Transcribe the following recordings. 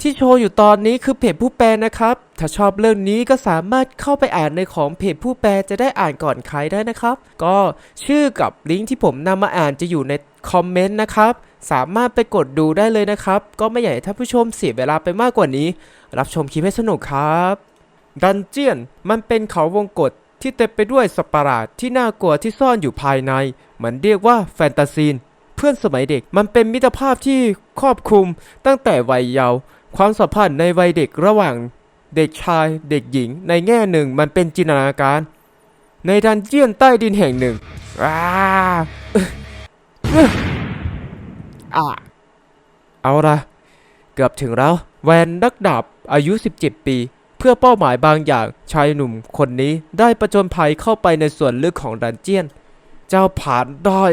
ที่โชว์อยู่ตอนนี้คือเพจผู้แปลนะครับ ถ้าชอบเรื่องนี้ก็สามารถเข้าไปอ่านในของเพจผู้แปลจะได้อ่านก่อนใครได้นะครับ ก็ชื่อกับลิงก์ที่ผมนำมาอ่านจะอยู่ในคอมเมนต์นะครับ สามารถไปกดดูได้เลยนะครับ ก็ไม่อยากให้ท่านผู้ชมเสียเวลาไปมากกว่านี้ รับชมคลิปให้สนุกครับ ดันเจียนมันเป็นเขาวงกฏที่เต็มไปด้วยสัตว์ประหลาดที่น่ากลัวที่ซ่อนอยู่ภายใน มันเรียกว่าแฟนตาซีน เพื่อนสมัยเด็กมันเป็นมิตรภาพที่ครอบคลุมตั้งแต่วัยเยาว์ ความสัมพันธ์ในวัยเด็กระหว่างเด็กชายเด็กหญิง ในแง่หนึ่งมันเป็นจินตนาการ ในดันเจียนใต้ดินแห่งหนึ่งอ้าอะเอาละเกือบถึงแล้ว แวนนักดาบอายุ 17 ปี เพื่อเป้าหมายบางอย่างชายหนุ่มคนนี้ได้ประจนภัยเข้าไปในส่วนลึกของดันเจียน เจ้าผ่านได้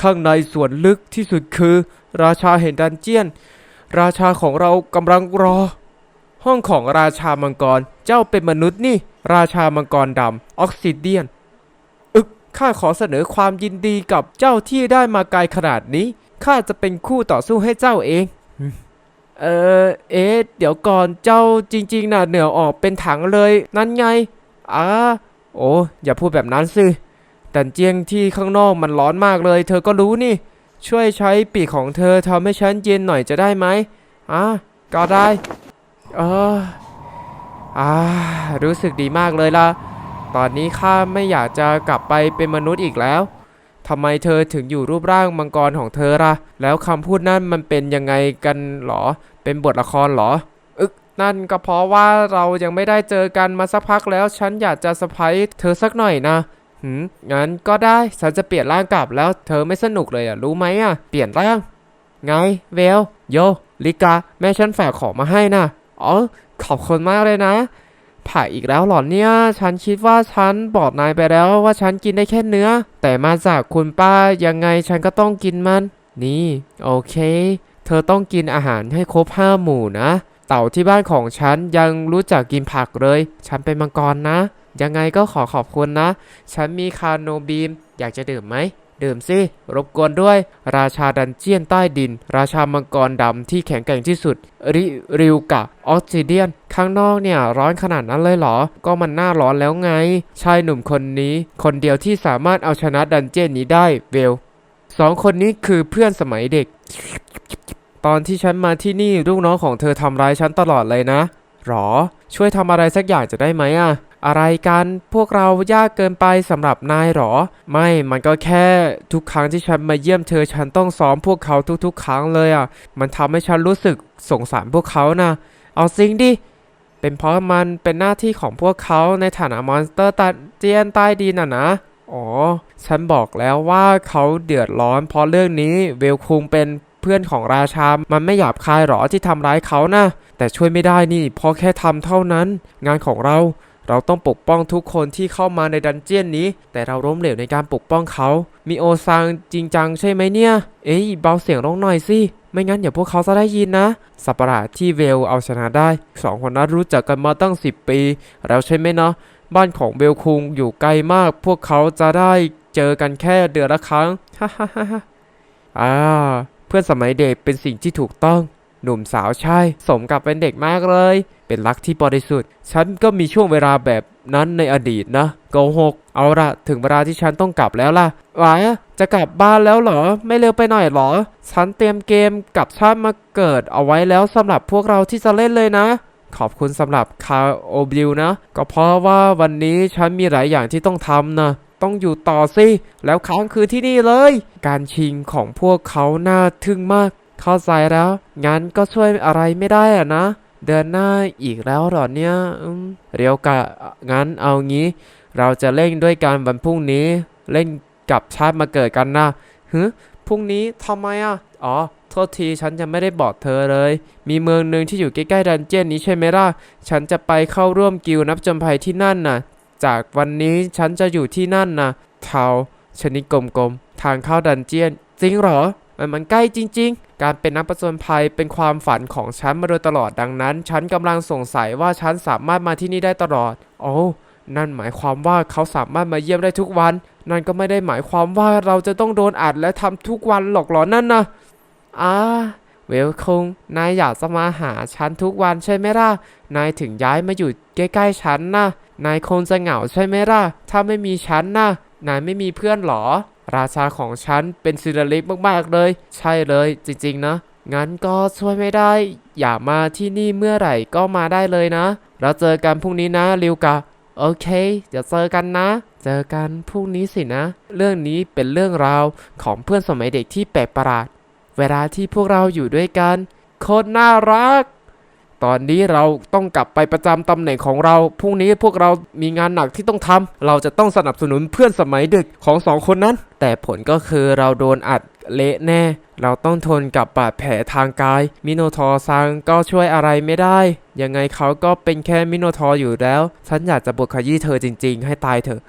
ข้างในส่วนลึกที่สุดคือ ราชาแห่งดันเจียน ราชาของเรากำลังรอ ห้องของราชามังกรเจ้าเป็นมนุษย์นี่ ราชามังกรดำออกซิเดียน อึกข้าขอเสนอความยินดีกับเจ้าที่ได้มาไกลขนาดนี้ข้าจะเป็นคู่ต่อสู้ให้เจ้าเองเออเอ๊ะเดี๋ยวก่อนเจ้าจริง ๆน่ะเหนือออกเป็นถังเลย นั่นไงอ่าโอ้อย่าพูดแบบนั้นสิดันเจียงที่ข้างนอกมันร้อนมากเลย เธอก็รู้นี่ ช่วยใช้ปีกของเธอทำให้ฉันเย็นหน่อยจะได้ไหมอะก็ได้ เอออ่ารู้สึกดีมากเลยล่ะ ตอนนี้ข้าไม่อยากจะกลับไปเป็นมนุษย์อีกแล้วทำไมเธอถึงอยู่รูปร่างมังกรของเธอล่ะ แล้วคำพูดนั่นมันเป็นยังไงกันหรอ เป็นบทละครหรอ อึกนั่นก็เพราะว่าเรายังไม่ได้เจอกันมาสักพักแล้ว ฉันอยากจะสะพายเธอสักหน่อยนะ หืมงั้นก็ได้ฉันจะเปลี่ยนร่างกลับแล้วเธอไม่สนุกเลยอะรู้ไหมอะเปลี่ยนร่าง ไงเวลโยลิกาแม่ฉันฝากของมาให้นะอ๋อขอบคุณมากเลยนะผ่าอีกแล้วหรอเนี่ย ฉันคิดว่าฉันบอกนายไปแล้วว่าฉันกินได้แค่เนื้อ แต่มาจากคุณป้ายังไงฉันก็ต้องกินมัน นี่ โอเค เธอต้องกินอาหารให้ครบห้าหมู่นะ เต่าที่บ้านของฉันยังรู้จักกินผักเลย ฉันเป็นมังกรนะ ยังไงก็ขอขอบคุณนะ ฉันมีคาโนบีม อยากจะดื่มไหม ดื่มสิ รบกวนด้วย ราชาดันเจียนใต้ดิน ราชามังกรดำที่แข็งแกร่งที่สุด ริริวกะออสซิเดียน ข้างนอกเนี่ย ร้อนขนาดนั้นเลยเหรอ ก็มันหน้าร้อนแล้วไง ชายหนุ่มคนนี้ คนเดียวที่สามารถเอาชนะดันเจียนนี้ได้เวลสองคนนี้คือเพื่อนสมัยเด็ก ตอนที่ฉันมาที่นี่ลูกน้องของเธอทำร้ายฉันตลอดเลยนะหรอ ช่วยทำอะไรสักอย่างจะได้ไหมอะ อะไรกันพวกเรายากเกินไปสำหรับนายหรอ ไม่มันก็แค่ทุกครั้งที่ฉันมาเยี่ยมเธอฉันต้องซ้อมพวกเขาทุกๆ ครั้งเลยอะมันทำให้ฉันรู้สึกสงสารพวกเขานะเอาซิงดิเป็นเพราะมันเป็นหน้าที่ของพวกเขาในฐานะมอนสเตอร์ตาเจียนใต้ดินอะนะอ๋อ ฉันบอกแล้วว่าเขาเดือดร้อน เพราะเรื่องนี้เวลคุงเป็นเพื่อนของราชา มันไม่หยาบคายหรอที่ทำร้ายเขานะ แต่ช่วยไม่ได้นี่เพราะแค่ทำเท่านั้น งานของเรา เราต้องปกป้องทุกคนที่เข้ามาในดันเจียนนี้ แต่เราล้มเหลวในการปกป้องเขา มีโอซังจริงจังใช่ไหมเนี่ย เอ้ยเบาเสียงลงหน่อยสิไม่งั้นเดี๋ยวพวกเขาจะได้ยินนะ สัประหลาดที่เวลเอาชนะได้สองคนนั้นรู้จักกันมาตั้ง 10 ปี แล้วใช่ไหมเนาะบ้านของเวลคุงอยู่ไกลมาก พวกเขาจะได้เจอกันแค่เดือนละครั้งฮ่าฮ่าฮ่าฮ่าอ่าเพื่อนสมัยเด็กเป็นสิ่งที่ถูกต้อง หนุ่มสาวใช่ สมกับเป็นเด็กมากเลย เป็นรักที่บริสุทธิ์ ฉันก็มีช่วงเวลาแบบนั้นในอดีตนะโกหก เอาละถึงเวลาที่ฉันต้องกลับแล้วล่ะวายจะกลับบ้านแล้วเหรอ ไม่เร็วไปหน่อยเหรอ ฉันเตรียมเกมกับชาติมาเกิดเอาไว้แล้วสำหรับพวกเราที่จะเล่นเลยนะ ขอบคุณสำหรับคาโอบิลนะ ก็เพราะว่าวันนี้ฉันมีหลายอย่างที่ต้องทำนะต้องอยู่ต่อสิ แล้วค้างคืนที่นี่เลย การชิงของพวกเขาน่าทึ่งมาก เข้าใจแล้ว งั้นก็ช่วยอะไรไม่ได้อะนะ เดินหน้าอีกแล้วหรอเนี่ยเรียวกะงั้นเอางี้ เราจะเล่นด้วยกันวันพรุ่งนี้ เล่นกับชาติมาเกิดกันนะฮึพรุ่งนี้ทำไมอะ อ๋อ โทษทีฉันจะไม่ได้บอกเธอเลย มีเมืองหนึ่งที่อยู่ใกล้ๆดันเจียนนี้ใช่ไหมล่ะ ฉันจะไปเข้าร่วมกิลนับจำภัยที่นั่นน่ะ จากวันนี้ฉันจะอยู่ที่นั่นน่ะ เทาชนิดกลมๆ ทางเข้าดันเจียน จริงเหรอ มันมันใกล้จริง ๆ การเป็นนักประจนภัยเป็นความฝันของฉันมาโดยตลอดดังนั้น ฉันกำลังสงสัยว่าฉันสามารถมาที่นี่ได้ตลอด โอ้นั่นหมายความว่าเขาสามารถมาเยี่ยมได้ทุกวัน นั่นก็ไม่ได้หมายความว่าเราจะต้องโดนอัดและทำทุกวันหรอกหรอนั่นนะอ่าวเวลคงนายอยากจะมาหาฉันทุกวันใช่ไหมล่ะ นายถึงย้ายมาอยู่ใกล้ๆฉันนะนายคงจะเหงาใช่ไหมล่ะ ถ้าไม่มีฉันนะนายไม่มีเพื่อนหรอ ราชาของฉันเป็นซิลลิกมากๆเลย ใช่เลยจริงๆนะ งั้นก็ช่วยไม่ได้ อย่ามาที่นี่เมื่อไหร่ก็มาได้เลยนะแล้วเจอกันพรุ่งนี้นะริวกะโอเค เดี๋ยวเจอกันนะ เจอกันพรุ่งนี้สินะ เรื่องนี้เป็นเรื่องราวของเพื่อนสมัยเด็กที่แปลกประหลาด เวลาที่พวกเราอยู่ด้วยกันโคตรน่ารัก ตอนนี้เราต้องกลับไปประจำตำแหน่งของเราพรุ่งนี้พวกเรามีงานหนักที่ต้องทำเราจะต้องสนับสนุนเพื่อนสมัยเด็กของสองคนนั้น แต่ผลก็คือเราโดนอัดเละแน่ เราต้องทนกับบาดแผลทางกาย มิโนทอร์ซังก็ช่วยอะไรไม่ได้ ยังไงเขาก็เป็นแค่มิโนทอร์อยู่แล้ว ฉันอยากจะบทขยี้เธอจริง ๆ ให้ตายเถอะ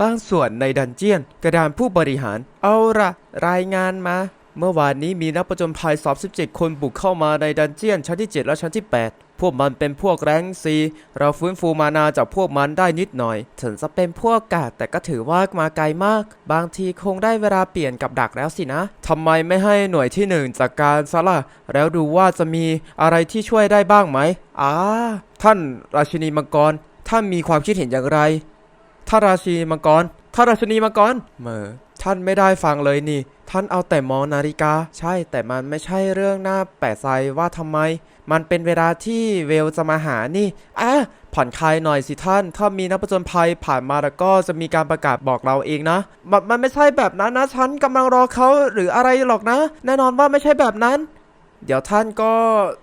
บางส่วนในดันเจียน กระดานผู้บริหาร เอาละรายงานมา เมื่อวานนี้มีนักประจนภัย 37 คนบุกเข้ามาในดันเจียนชั้นที่ 7 และชั้นที่ 8 พวกมันเป็นพวกแรงซี เราฟื้นฟูมานาจากพวกมันได้นิดหน่อย ถึงจะเป็นพวกกาดแต่ก็ถือว่ามาไกลมาก บางทีคงได้เวลาเปลี่ยนกับดักแล้วสินะ ทำไมไม่ให้หน่วยที่หนึ่งจากการซะล่ะ แล้วดูว่าจะมีอะไรที่ช่วยได้บ้างไหมอ่าท่านราชินีมังกร ท่านมีความคิดเห็นอย่างไร ท่านราชินีมังกร ท่านราชินีมังกรเหมอ ท่านไม่ได้ฟังเลยนี่ ท่านเอาแต่มองนาฬิกา ใช่ แต่มันไม่ใช่เรื่องน่าแปลกใจว่าทำไม มันเป็นเวลาที่เวลจะมาหานี่อะผ่อนคลายหน่อยสิท่าน ถ้ามีนักประจนภัยผ่านมาแล้วก็จะมีการประกาศบอกเราเองนะมนมันไม่ใช่แบบนั้นนะ ฉันกำลังรอเขาหรืออะไรหรอกนะ แน่นอนว่าไม่ใช่แบบนั้น เดี๋ยวท่านก็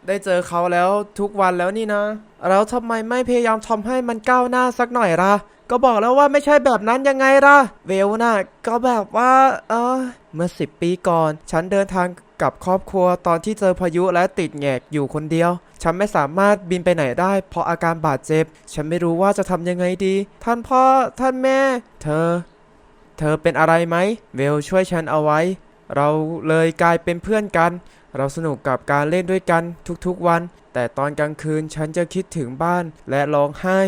ได้เจอเขาแล้วทุกวันแล้วนี่นะ แล้วทำไมไม่พยายามทำให้มันก้าวหน้าสักหน่อยล่ะ ก็บอกแล้วว่าไม่ใช่แบบนั้นยังไงล่ะ เวลน่ะ ก็แบบว่า เออ เมื่อสิบปีก่อน ฉันเดินทางกับครอบครัวตอนที่เจอพายุและติดแงกอยู่คนเดียว ฉันไม่สามารถบินไปไหนได้ เพราะอาการบาดเจ็บ ฉันไม่รู้ว่าจะทำยังไงดี ท่านพ่อ ท่านแม่ เธอ เธอเป็นอะไรไหม เวลช่วยฉันเอาไว้ เราเลยกลายเป็นเพื่อนกัน เราสนุกกับการเล่นด้วยกันทุกๆวัน แต่ตอนกลางคืนฉันจะคิดถึงบ้านและร้องไห้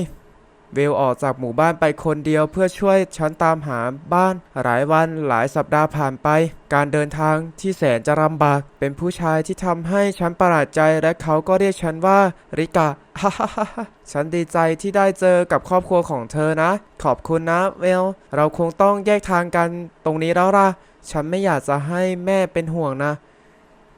เวลออกจากหมู่บ้านไปคนเดียวเพื่อช่วยฉันตามหาบ้านหลายวันหลายสัปดาห์ผ่านไป การเดินทางที่แสนจะลำบาก เป็นผู้ชายที่ทำให้ฉันประหลาดใจและเขาก็เรียกฉันว่าริกะฮ่าฮ่าฮ่าฮ่าฉันดีใจที่ได้เจอกับครอบครัวของเธอนะ ขอบคุณนะเวล เราคงต้องแยกทางกันตรงนี้แล้วล่ะ ฉันไม่อยากจะให้แม่เป็นห่วงนะ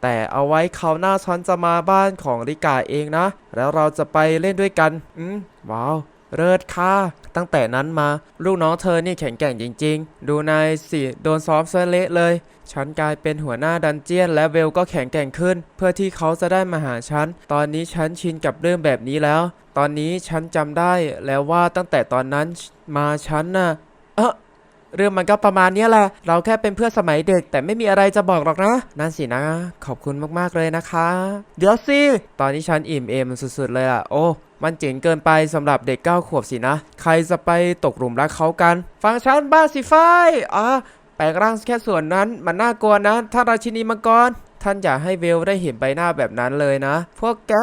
แต่เอาไว้คราวหน้าฉันจะมาบ้านของริกาเองนะ แล้วเราจะไปเล่นด้วยกันอืมว้าวเลิศค่ะ ตั้งแต่นั้นมา ลูกน้องเธอนี่แข็งแกร่งจริง ๆ ดูนายสิโดนซ้อมเสเละเลย ฉันกลายเป็นหัวหน้าดันเจียน และเวลก็แข็งแกร่งขึ้น เพื่อที่เขาจะได้มาหาฉัน ตอนนี้ฉันชินกับเรื่องแบบนี้แล้ว ตอนนี้ฉันจำได้แล้วว่าตั้งแต่ตอนนั้นมาฉันน่ะเออ เรื่องมันก็ประมาณนี้แหละ เราแค่เป็นเพื่อนสมัยเด็ก แต่ไม่มีอะไรจะบอกหรอกนะ นั่นสินะ ขอบคุณมากๆเลยนะคะ เดี๋ยวสิ ตอนนี้ฉันอิ่มเอมสุดๆเลยอะโอ้ มันเจ๋งเกินไปสำหรับเด็กเก้าขวบสินะ ใครจะไปตกหลุมรักเขากัน ฟังฉันบ้าสิฝ้ายอะแปลงร่างแค่ส่วนนั้น มันน่ากลัวนะ ถ้าราชินีมังกร ท่านอย่าให้เวลได้เห็นใบหน้าแบบนั้นเลยนะ พวกแก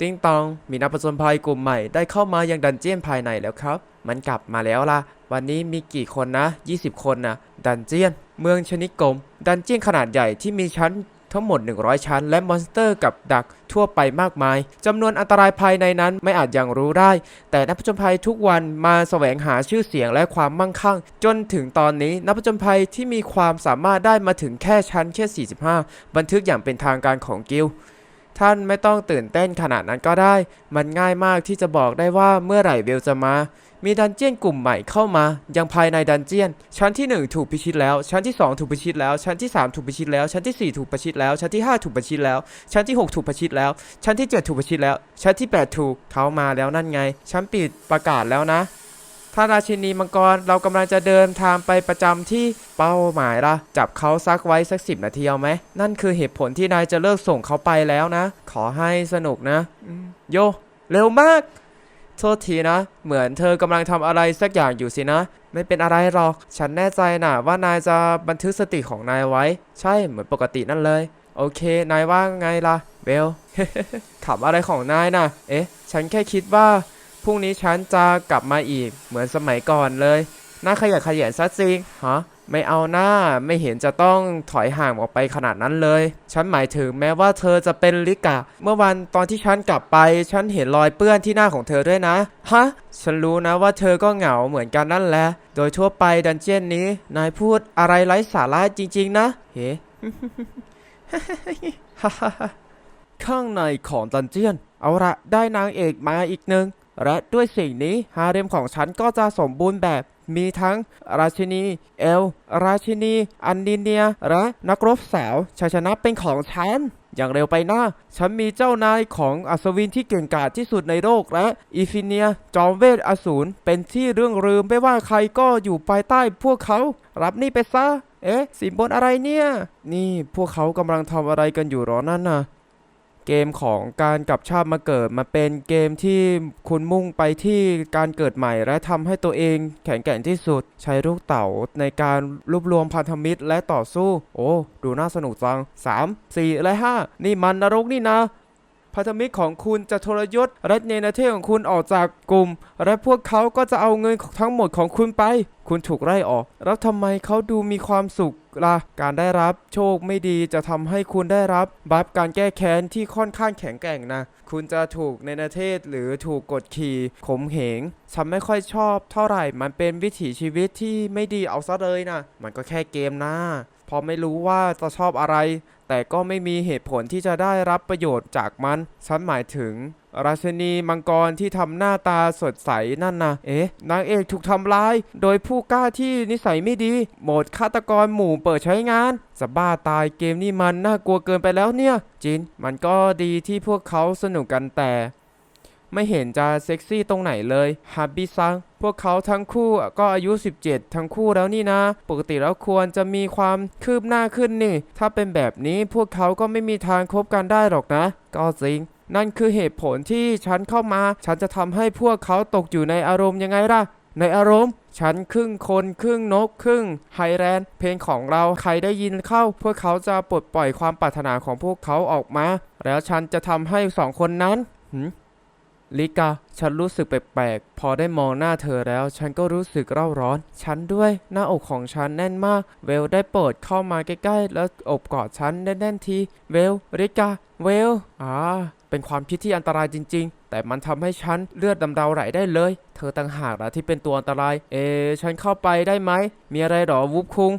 ติ้งตอง มีนักผจญภัยกลุ่มใหม่ได้เข้ามายังดันเจี้ยนภายในแล้วครับ มันกลับมาแล้วล่ะ วันนี้มีกี่คนนะ 20 คนนะดันเจียน เมืองชนิดกลมดันเจียนขนาดใหญ่ที่มีชั้นทั้งหมด 100 ชั้น และมอนสเตอร์กับดักทั่วไปมากมายจำนวนอันตรายภายในนั้นไม่อาจยังรู้ได้ แต่นักผจญภัยทุกวันมาแสวงหาชื่อเสียงและความมั่งคั่ง จนถึงตอนนี้นักผจญภัยที่มีความสามารถได้มาถึงแค่ชั้นแค่ 45 บันทึกอย่างเป็นทางการของกิลท่านไม่ต้องตื่นเต้นขนาดนั้นก็ได้ มันง่ายมากที่จะบอกได้ว่าเมื่อไหร่เวลจะมา มีดันเจียนกลุ่มใหม่เข้ามา ยังภายในดันเจียน ชั้นที่ 1 ถูกพิชิตแล้ว ชั้นที่ 2 ถูกพิชิตแล้ว ชั้นที่ 3 ถูกพิชิตแล้ว ชั้นที่ 4 ถูกพิชิตแล้ว ชั้นที่ 5 ถูกพิชิตแล้ว ชั้นที่ 6 ถูกพิชิตแล้ว ชั้นที่ 7 ถูกพิชิตแล้ว ชั้นที่ 8 ถูกเขามาแล้วนั่นไง ชั้นปิดประกาศแล้วนะ ถ้าราชินีมังกรเรากำลังจะเดินทางไปประจำที่เป้าหมายละจับเขาซักไว้สักสิบนาทีเอาไหม นั่นคือเหตุผลที่นายจะเลิกส่งเขาไปแล้วนะ ขอให้สนุกนะ โย เร็วมาก โทษทีนะ เหมือนเธอกำลังทำอะไรสักอย่างอยู่สินะ ไม่เป็นอะไรหรอก ฉันแน่ใจนะว่านายจะบันทึกสติของนายไว้ ใช่เหมือนปกตินั่นเลย โอเค นายว่าไงล่ะเบลขำอะไรของนายนะเอ๊ะ ฉันแค่คิดว่าพรุ่งนี้ฉันจะกลับมาอีกเหมือนสมัยก่อนเลยน่าขยันขยันซะจริงฮะ ไม่เอาหน้าไม่เห็นจะต้องถอยห่างออกไปขนาดนั้นเลย ฉันหมายถึงแม้ว่าเธอจะเป็นลิกะ เมื่อวันตอนที่ฉันกลับไป ฉันเห็นรอยเปื้อนที่หน้าของเธอด้วยนะ ฮะ ฉันรู้นะว่าเธอก็เหงาเหมือนกันนั่นแหละ โดยทั่วไปดันเจียนนี้ นายพูดอะไรไร้สาระจริง ๆ นะ เฮ้ข้างในของดันเจียน เอาละได้นางเอกมาอีกหนึ่งและด้วยสิ่งนี้ฮาเร็มของฉันก็จะสมบูรณ์แบบ มีทั้งราชินี เอล ราชินี อันดินเนีย และนักรบสาวชัยชนะเป็นของฉันอย่างเร็วไปหน้าฉันมีเจ้านายของอัศวินที่เก่งกาจที่สุดในโลกและอีฟิเนีย จอมเวทอสูรเป็นที่เรื่องลืมไม่ว่าใครก็อยู่ภายใต้พวกเขา รับนี่ไปซะ เอ๊ะ สินบนอะไรเนี่ย นี่พวกเขากำลังทำอะไรกันอยู่หรอนั่นน่ะ เกมของการกลับชาติมาเกิดมาเป็นเกมที่คุณมุ่งไปที่การเกิดใหม่ และทำให้ตัวเองแข็งแกร่งที่สุด ใช้ลูกเต๋าในการรวบรวมพันธมิตรและต่อสู้ โอ้ ดูน่าสนุกจัง 3 4 และ 5 นี่มันนรกนี่นะ พันธมิตรของคุณจะทรยศและเนรเทศของคุณออกจากกลุ่ม และพวกเขาก็จะเอาเงินทั้งหมดของคุณไป คุณถูกไล่ออก แล้วทำไมเขาดูมีความสุขล่ะการได้รับโชคไม่ดีจะทำให้คุณได้รับบัฟการแก้แค้นที่ค่อนข้างแข็งแกร่งนะ คุณจะถูกเนรเทศหรือถูกกดขี่ข่มเหงฉันไม่ค่อยชอบเท่าไหร่ มันเป็นวิถีชีวิตที่ไม่ดีเอาซะเลยนะ มันก็แค่เกมนะพอไม่รู้ว่าจะชอบอะไร แต่ก็ไม่มีเหตุผลที่จะได้รับประโยชน์จากมัน ฉันหมายถึง ราชินีมังกรที่ทำหน้าตาสดใสนั่นนะเอ๊ะ นางเอกถูกทำร้าย โดยผู้กล้าที่นิสัยไม่ดี โหมดฆาตกรหมู่เปิดใช้งานจะบ้าตายเกมนี้มันน่ากลัวเกินไปแล้วเนี่ย จิน มันก็ดีที่พวกเขาสนุกกันแต่ ไม่เห็นจะเซ็กซี่ตรงไหนเลยฮับบี้ซังพวกเขาทั้งคู่ก็อายุ 17 ทั้งคู่แล้วนี่นะ ปกติแล้วควรจะมีความคืบหน้าขึ้นนี่ ถ้าเป็นแบบนี้พวกเขาก็ไม่มีทางคบกันได้หรอกนะ ก็จริงนั่นคือเหตุผลที่ฉันเข้ามา ฉันจะทำให้พวกเขาตกอยู่ในอารมณ์ยังไงล่ะ ในอารมณ์ ฉันครึ่งคนครึ่งนกครึ่งไฮแรนด์เพลงของเราใครได้ยินเข้า พวกเขาจะปลดปล่อยความปรารถนาของพวกเขาออกมา แล้วฉันจะทำให้สองคนนั้นหื ลิกา ฉันรู้สึกแปลกๆ พอได้มองหน้าเธอแล้ว ฉันก็รู้สึกเร่าร้อน ฉันด้วย หน้าอกของฉันแน่นมาก เวลได้โปรดเข้ามาใกล้ๆ แล้วอบกอดฉันแน่นๆที เวล ลิกา เวล อ่า เป็นความคิดที่อันตรายจริง ๆ แต่มันทำให้ฉันเลือดดำเดาไหลได้เลย เธอต่างหากนะที่เป็นตัวอันตราย เอ ฉันเข้าไปได้ไหม มีอะไรหรอวุบคุง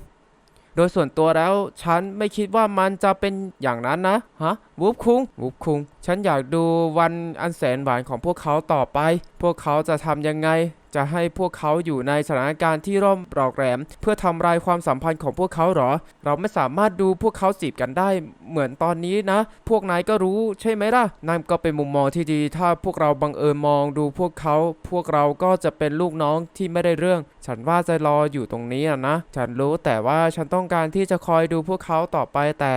โดยส่วนตัวแล้ว ฉันไม่คิดว่ามันจะเป็นอย่างนั้นนะ ฮะ วุบคุงวุบคุง ฉันอยากดูวันอันแสนหวานของพวกเขาต่อไป พวกเขาจะทำยังไง จะให้พวกเขาอยู่ในสถานการณ์ที่ร่มรอกแรมเพื่อทำลายความสัมพันธ์ของพวกเขาเหรอ เราไม่สามารถดูพวกเขาจีบกันได้เหมือนตอนนี้นะ พวกนายก็รู้ใช่ไหมล่ะ นั่นก็เป็นมุมมองที่ดี ถ้าพวกเราบังเอิญมองดูพวกเขา พวกเราก็จะเป็นลูกน้องที่ไม่ได้เรื่อง ฉันว่าจะรออยู่ตรงนี้นะ ฉันรู้แต่ว่าฉันต้องการที่จะคอยดูพวกเขาต่อไปแต่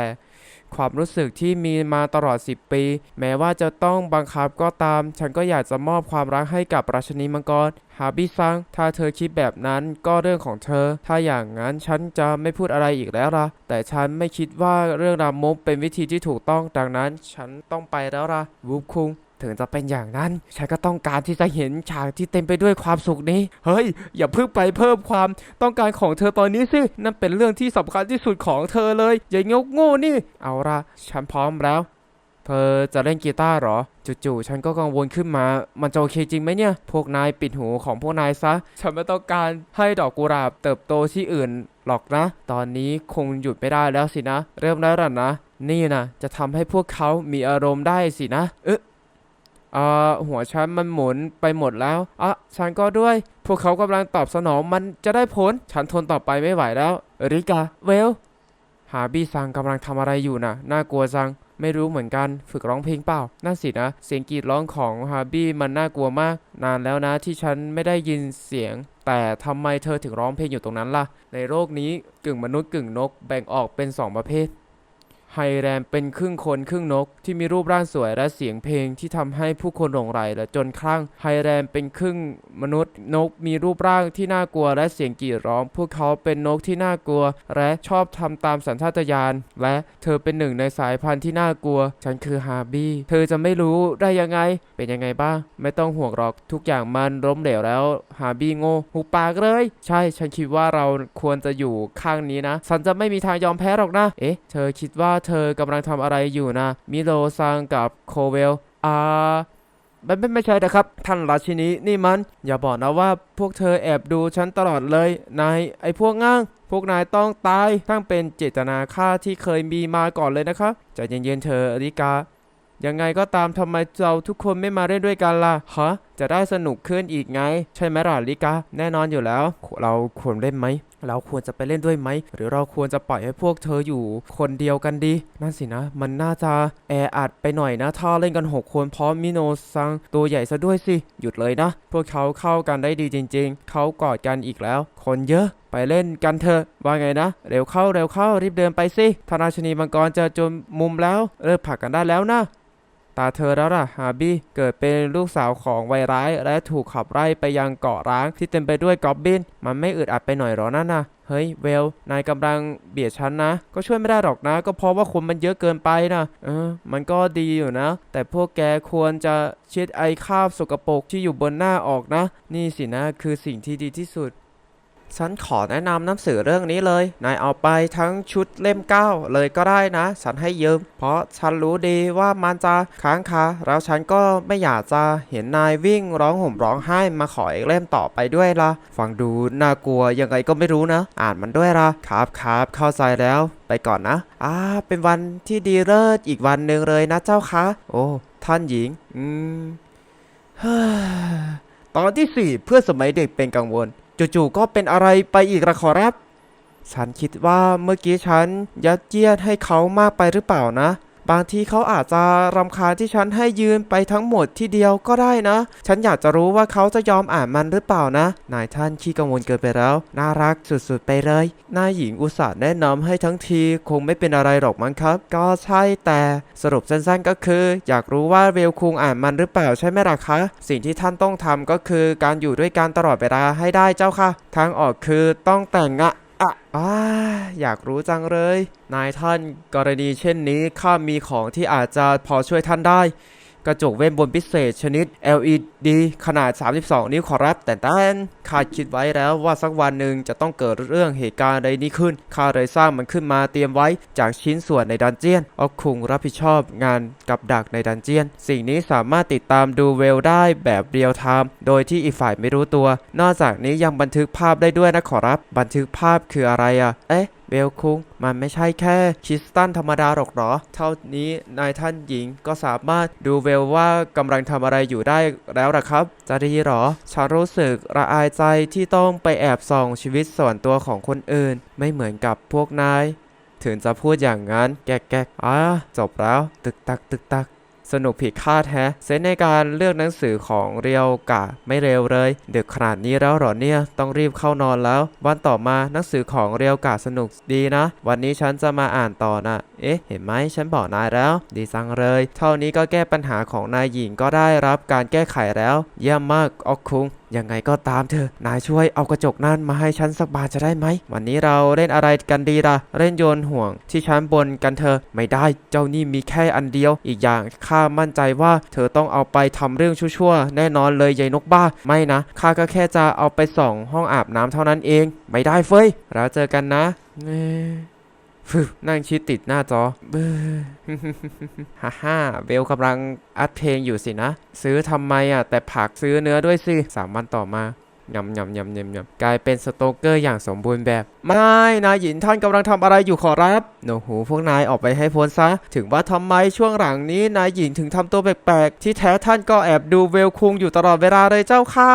ความรู้สึกที่มีมาตลอด 10 ปี แม้ว่าจะต้องบังคับก็ตาม ฉันก็อยากจะมอบความรักให้กับราชนีมังกรฮาบิซัง ถ้าเธอคิดแบบนั้นก็เรื่องของเธอ ถ้าอย่างนั้นฉันจะไม่พูดอะไรอีกแล้วล่ะ แต่ฉันไม่คิดว่าเรื่องรามกเป็นวิธีที่ถูกต้อง ดังนั้นฉันต้องไปแล้วล่ะวูบคุง ถึงจะเป็นอย่างนั้น ฉันก็ต้องการที่จะเห็นฉากที่เต็มไปด้วยความสุขนี้ เฮ้ย อย่าเพิ่งไปเพิ่มความต้องการของเธอตอนนี้สิ นั่นเป็นเรื่องที่สำคัญที่สุดของเธอเลย อย่างงกโง่นี่ เอาละฉันพร้อมแล้ว เธอจะเล่นกีตาร์เหรอ จู่ๆ ฉันก็กังวลขึ้นมา มันจะโอเคจริงไหมเนี่ย พวกนายปิดหูของพวกนายซะ ฉันไม่ต้องการให้ดอกกุหลาบเติบโตที่อื่นหรอกนะ ตอนนี้คงหยุดไม่ได้แล้วสินะ เริ่มแล้วล่ะนะ นี่นะจะทำให้พวกเขามีอารมณ์ได้สินะ เอ๊ะ อ่าหัวฉันมันหมุนไปหมดแล้วอะฉันก็ด้วย พวกเขากำลังตอบสนองมันจะได้ผล ฉันทนต่อไปไม่ไหวแล้ว ริกา เวล หาบี้ซังกำลังทำอะไรอยู่นะน่ากลัวจัง ไม่รู้เหมือนกัน ฝึกร้องเพลงเปล่านั่นสินะ เสียงกรีดร้องของฮาบี้มันน่ากลัวมาก นานแล้วนะที่ฉันไม่ได้ยินเสียง แต่ทำไมเธอถึงร้องเพลงอยู่ตรงนั้นล่ะ ในโลกนี้กึ่งมนุษย์กึ่งนกแบ่งออกเป็นสองประเภท ไฮแรมเป็นครึ่งคนครึ่งนกที่มีรูปร่างสวยและเสียงเพลงที่ทำให้ผู้คนหลงใหลและจนคลั่งไฮแรมเป็นครึ่งมนุษย์นกมีรูปร่างที่น่ากลัวและเสียงกรีดร้อง พวกเขาเป็นนกที่น่ากลัว และชอบทำตามสัญชาตญาณและเธอเป็นหนึ่งในสายพันธุ์ที่น่ากลัว ฉันคือฮาร์บี้เธอจะไม่รู้ได้ยังไง เป็นยังไงบ้าง ไม่ต้องห่วงหรอกทุกอย่างมันล้มเหลวแล้วฮาร์บี้โง่หุบปากเลย ใช่ฉันคิดว่าเราควรจะอยู่ข้างนี้นะฉันจะไม่มีทางยอมแพ้หรอกนะ เอ๊ะ เธอคิดว่าเธอกำลังทำอะไรอยู่นะ มิโลซังกับโคเวลอ่าไม่ไม่ไม่ใช่นะครับ ท่านราชินีนี่มัน อย่าบอกนะว่าพวกเธอแอบดูฉันตลอดเลยนายไอ้พวกง่าง พวกนายต้องตายทั้งเป็นเจตนาฆ่าที่เคยมีมาก่อนเลยนะครับใจเย็นๆเธออริกายังไงก็ตามทำไมเราทุกคนไม่มาเล่นด้วยกันล่ะฮะจะได้สนุกขึ้นอีกไง ใช่ไหมล่ะลิกาแน่นอนอยู่แล้ว เราควรเล่นไหม เราควรจะไปเล่นด้วยไหม หรือเราควรจะปล่อยให้พวกเธออยู่คนเดียวกันดี นั่นสินะ มันน่าจะแออัดไปหน่อยนะ ถ้าเล่นกัน 6 คนพร้อมมิโนซังตัวใหญ่ซะด้วยสิ หยุดเลยนะ พวกเขาเข้ากันได้ดีจริง ๆ เขากอดกันอีกแล้ว คนเยอะไปเล่นกันเถอะ ว่าไงนะ เร็วเข้าเร็วเข้ารีบเดินไปสิทาราชนีมังกรจะจนมุมแล้วเริ่มผักกันได้แล้วนะ ตาเธอแล้วล่ะฮาร์บี้เกิดเป็นลูกสาวของวัยร้าย และถูกขับไล่ไปยังเกาะร้างที่เต็มไปด้วยกอบบิน มันไม่อึดอัดไปหน่อยหรอนั่นนะเฮ้ยเวล นายกำลังเบียดฉันนะ ก็ช่วยไม่ได้หรอกนะ ก็เพราะว่าคนมันเยอะเกินไปนะเออ มันก็ดีอยู่นะ แต่พวกแกควรจะเช็ดไอคราบสกปรกที่อยู่บนหน้าออกนะ นี่สินะคือสิ่งที่ดีที่สุด ฉันขอแนะนำหนังสือเรื่องนี้เลย นายเอาไปทั้งชุดเล่มเก้าเลยก็ได้นะ ฉันให้ยืม เพราะฉันรู้ดีว่ามันจะค้างคา แล้วฉันก็ไม่อยากจะเห็นนายวิ่งร้องห่มร้องไห้มาขออีกเล่มต่อไปด้วยละฟังดูน่ากลัวยังไงก็ไม่รู้นะ อ่านมันด้วยละครับครับเข้าใจแล้ว ไปก่อนนะ อ่า เป็นวันที่ดีเลิศอีกวันหนึ่งเลยนะเจ้าคะ โอ้ ท่านหญิง อืมเฮ้อตอนที่สี่เพื่อนสมัยเด็กเป็นกังวล จู่ๆก็เป็นอะไรไปอีกละขอรับ ฉันคิดว่าเมื่อกี้ฉันยัดเยียดให้เขามากไปหรือเปล่านะ บางทีเขาอาจจะรำคาญที่ฉันให้ยืนไปทั้งหมดที่เดียวก็ได้นะ ฉันอยากจะรู้ว่าเขาจะยอมอ่านมันหรือเปล่านะ นายท่านขี้กังวลเกินไปแล้ว น่ารักสุดๆไปเลย นายหญิงอุตส่าห์แนะนำให้ทั้งทีคงไม่เป็นอะไรหรอกมั้งครับ ก็ใช่แต่สรุปสั้นๆก็คือ อยากรู้ว่าเวลคุงอ่านมันหรือเปล่าใช่ไหมล่ะคะ สิ่งที่ท่านต้องทำก็คือการอยู่ด้วยกันตลอดเวลาให้ได้เจ้าค่ะ ทางออกคือต้องแต่งงะ อะอ่าอยากรู้จังเลย นายท่านกรณีเช่นนี้ข้ามีของที่อาจจะพอช่วยท่านได้ กระจกเว้นบนพิเศษชนิด LED ขนาด 32 นิ้วขอรับ แต่ด้านข้าคิดไว้แล้วว่าสักวันหนึ่งจะต้องเกิดเรื่องเหตุการณ์ใดนี้ขึ้นข้าเลยสร้างมันขึ้นมาเตรียมไว้จากชิ้นส่วนในดันเจียนออกคุงรับผิดชอบงานกับดักในดันเจียน สิ่งนี้สามารถติดตามดูเวลได้แบบเรียลไทม์โดยที่อีกฝ่ายไม่รู้ตัว นอกจากนี้ยังบันทึกภาพได้ด้วยนะขอรับ บันทึกภาพคืออะไรอะเอ๊ะ เบลคุงมันไม่ใช่แค่คิสตันธรรมดาหรอกหรอ เท่านี้นายท่านหญิงก็สามารถดูเวลว่ากำลังทำอะไรอยู่ได้แล้วล่ะครับ จะดีหรอ ฉันรู้สึกระอายใจที่ต้องไปแอบส่องชีวิตส่วนตัวของคนอื่น ไม่เหมือนกับพวกนาย ถึงจะพูดอย่างนั้น แก๊กๆอะจบแล้ว ตึกตักตึกตัก สนุกผิดคาดแฮะเซนในการเลือกหนังสือของเรียวกะไม่เร็วเลยดึกขนาดนี้แล้วหรอเนี่ยต้องรีบเข้านอนแล้ว วันต่อมาหนังสือของเรียวกะสนุกดีนะ วันนี้ฉันจะมาอ่านต่อนะเอ๊ะ เห็นไหมฉันบอกนายแล้ว ดีจังเลย เท่านี้ก็แก้ปัญหาของนายหญิงก็ได้รับการแก้ไขแล้วเยี่ยมมากออกคุง ยังไงก็ตามเถอนายช่วยเอากระจกนั่นมาให้ฉันสักบานจะได้ไหม วันนี้เราเล่นอะไรกันดีล่ะ เล่นโยนห่วงที่ชั้นบนกันเถอไม่ได้เจ้านี่มีแค่อันเดียว อีกอย่างข้ามั่นใจว่าเธอต้องเอาไปทำเรื่องชั่วๆ แน่นอนเลยยายนกบ้า ไม่นะข้าก็แค่จะเอาไปส่องห้องอาบน้ำเท่านั้นเอง ไม่ได้เฟ้ย แล้วเจอกันนะ นั่งชิดติดหน้าจอเบ้อฮ่าฮ่าเบลกำลังอัดเพลงอยู่สินะ ซื้อทำไมอะ แต่ผักซื้อเนื้อด้วยสิสามวันต่อมายำยำยำยำยำกลายเป็นสโตเกอร์อย่างสมบูรณ์แบบ ไม่นายหญิงท่านกำลังทำอะไรอยู่ขอรับ โนหูพวกนายออกไปให้พ้นซะ ถึงว่าทำไมช่วงหลังนี้นายหญิงถึงทำตัวแปลกๆ ที่แท้ท่านก็แอบดูเวลคุงอยู่ตลอดเวลาเลยเจ้าค่ะ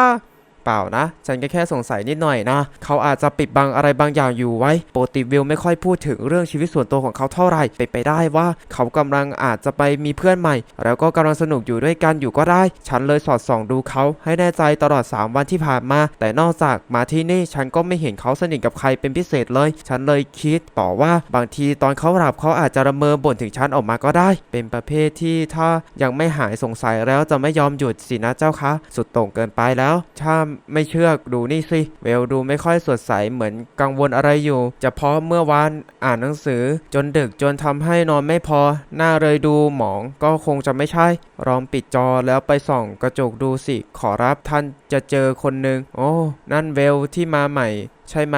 เปล่านะ ฉันก็แค่สงสัยนิดหน่อยนะ เขาอาจจะปิดบังอะไรบางอย่างอยู่ไว้โปกติวิลไม่ค่อยพูดถึงเรื่องชีวิตส่วนตัวของเขาเท่าไหร่เป็นไปได้ว่า เขากำลังอาจจะไปมีเพื่อนใหม่ แล้วก็กำลังสนุกอยู่ด้วยกันอยู่ก็ได้ ฉันเลยสอดส่องดูเขาให้แน่ใจตลอด 3 วันที่ผ่านมา แต่นอกจากมาที่นี่ฉันก็ไม่เห็นเขาสนิทกับใครเป็นพิเศษเลย ฉันเลยคิดต่อว่าบางทีตอนเขาหลับเขาอาจจะระเมอบ่นถึงฉันออกมาก็ได้ เป็นประเภทที่ถ้ายังไม่หายสงสัยแล้วจะไม่ยอมหยุดสินะเจ้าคะ สุดโต่งเกินไปแล้วถ้าไม่เชื่อดูนี่สิ เวลดูไม่ค่อยสดใสเหมือนกังวลอะไรอยู่ จะเพราะเมื่อวานอ่านหนังสือ จนดึกจนทำให้นอนไม่พอ หน้าเลยดูหมองก็คงจะไม่ใช่ลองปิดจอแล้วไปส่องกระจกดูสิ ขอรับท่านจะเจอคนหนึ่งโอ้ นั่นเวลที่มาใหม่ ใช่ไหม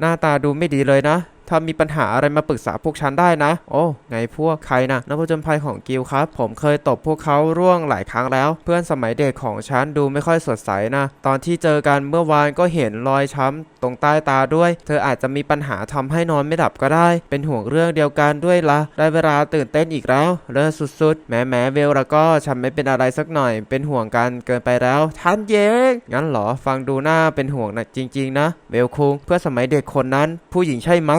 หน้าตาดูไม่ดีเลยนะ ถ้ามีปัญหาอะไรมาปรึกษาพวกฉันได้นะ โอ้ไงพวกใครนะนักผจญภัยของกิลครับ ผมเคยตบพวกเขาร่วงหลายครั้งแล้ว เพื่อนสมัยเด็กของฉันดูไม่ค่อยสดใสนะ ตอนที่เจอกันเมื่อวานก็เห็นรอยช้ำตรงใต้ตาด้วย เธออาจจะมีปัญหาทำให้นอนไม่หลับก็ได้ เป็นห่วงเรื่องเดียวกันด้วยละได้เวลาตื่นเต้นอีกแล้ว เลิศสุดๆแม้แม้เวลแล้วก็ฉันไม่เป็นอะไรสักหน่อย เป็นห่วงกันเกินไปแล้วท่านเยงงั้นเหรอฟังดูหน้าเป็นห่วงนะจริง ๆ นะเวลคุงเพื่อนสมัยเด็กคนนั้น ผู้หญิงใช่ไหม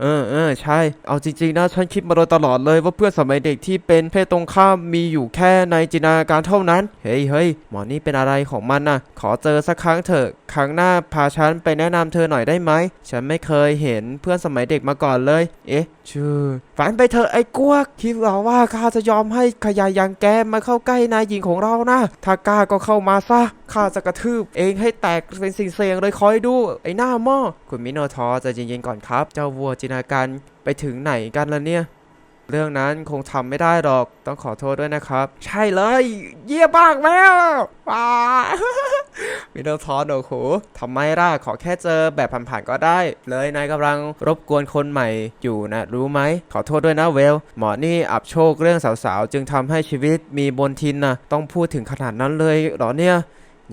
เออเออใช่ เอาจริงๆนะฉันคิดมาโดยตลอดเลยว่าเพื่อนสมัยเด็กที่เป็นเพศตรงข้ามมีอยู่แค่ในจินตนาการเท่านั้น เฮ้ยเฮ้ยหมอนี่เป็นอะไรของมันน่ะขอเจอสักครั้งเถอะ ครั้งหน้าพาฉันไปแนะนำเธอหน่อยได้ไหม ฉันไม่เคยเห็นเพื่อนสมัยเด็กมาก่อนเลย เอ๊ะชื่อ ฝันไปเถอะไอ้กวกคิดหรอว่าข้าจะยอมให้ขยายอย่างแกมาเข้าใกล้นายหญิงของเรานะ ถ้ากล้าก็เข้ามาซะข้าจะกระทืบเองให้แตกเป็นสิ่งเสียงเลยคอยดู ไอ้หน้าหม้อคุณมิโนทอจะเย็นๆก่อนครับ เจ้าวัวจินตนาการไปถึงไหนกันล่ะเนี่ย เรื่องนั้นคงทำไม่ได้หรอกต้องขอโทษด้วยนะครับ ใช่เลย เยี่ยมากแม่ว้ามิโนทอร์โดโหทำไมล่ะขอแค่เจอแบบผ่านๆก็ได้ เลยนายกำลังรบกวนคนใหม่อยู่นะ รู้ไหม ขอโทษด้วยนะเวล หมอนี่อับโชคเรื่องสาวๆ จึงทำให้ชีวิตมีบนทินนะต้องพูดถึงขนาดนั้นเลยเหรอเนี่ย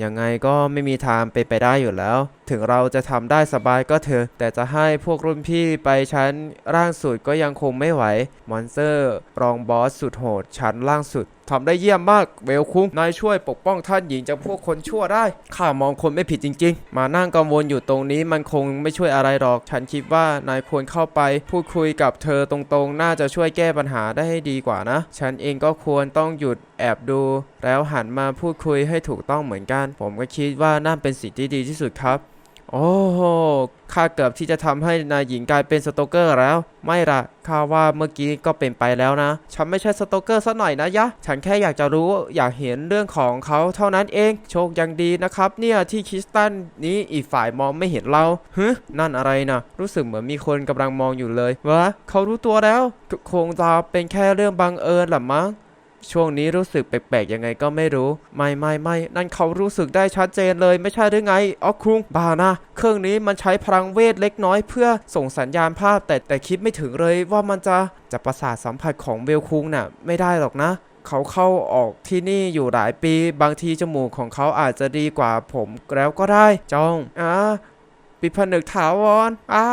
ยังไงก็ไม่มีทางไปไปได้อยู่แล้ว ถึงเราจะทำได้สบายก็เถอะ แต่จะให้พวกรุ่นพี่ไปชั้นล่างสุดก็ยังคงไม่ไหว มอนสเตอร์ รองบอสสุดโหด ชั้นล่างสุดทำได้เยี่ยมมากเวลคุ้งนายช่วยปกป้องท่านหญิงจากพวกคนชั่วได้ ข้ามองคนไม่ผิดจริง ๆ มานั่งกังวลอยู่ตรงนี้มันคงไม่ช่วยอะไรหรอก ฉันคิดว่านายควรเข้าไป พูดคุยกับเธอตรงๆ น่าจะช่วยแก้ปัญหาได้ให้ดีกว่านะ ฉันเองก็ควรต้องหยุดแอบดู แล้วหันมาพูดคุยให้ถูกต้องเหมือนกัน ผมก็คิดว่านั่นเป็นสิ่งที่ดีที่สุดครับ โอ้โหข้าเกือบที่จะทำให้นายหญิงกลายเป็นสโตเกอร์แล้ว ไม่ละข้าว่าเมื่อกี้ก็เป็นไปแล้วนะ ฉันไม่ใช่สโตเกอร์ซะหน่อยนะยะ ฉันแค่อยากจะรู้อยากเห็นเรื่องของเขาเท่านั้นเอง โชคยังดีนะครับ เนี่ยที่คริสตันนี้อีกฝ่ายมองไม่เห็นเราฮึนั่นอะไรนะรู้สึกเหมือนมีคนกำลังมองอยู่เลยวะเขารู้ตัวแล้วคงจะเป็นแค่เรื่องบังเอิญหรือมั้ง ช่วงนี้รู้สึกแปลกๆยังไงก็ไม่รู้ ไม่ไม่ไม่นั่นเขารู้สึกได้ชัดเจนเลยไม่ใช่หรือไงออคุงบ้านะ เครื่องนี้มันใช้พลังเวทเล็กน้อยเพื่อส่งสัญญาณภาพ แต่แต่คิดไม่ถึงเลยว่ามันจะจะประสาทสัมผัสของเวลคุงน่ะ ไม่ได้หรอกนะเขาเข้าออกที่นี่อยู่หลายปี บางทีจมูกของเขาอาจจะดีกว่าผมแล้วก็ได้จองอ่า ปิดผนึกถาวรอ่า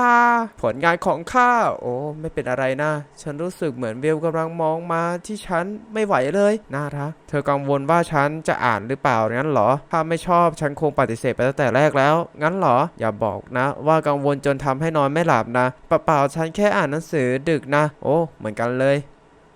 ผลงานของข้า โอ้ ไม่เป็นอะไรนะ ฉันรู้สึกเหมือนเวลกำลังมองมาที่ฉันไม่ไหวเลยน่ารักเธอกังวลว่าฉันจะอ่านหรือเปล่างั้นเหรอ ถ้าไม่ชอบฉันคงปฏิเสธไปตั้งแต่แรกแล้ว งั้นเหรอ อย่าบอกนะ ว่ากังวลจนทำให้นอนไม่หลับนะเปล่าๆฉันแค่อ่านหนังสือดึกนะ โอ้ เหมือนกันเลย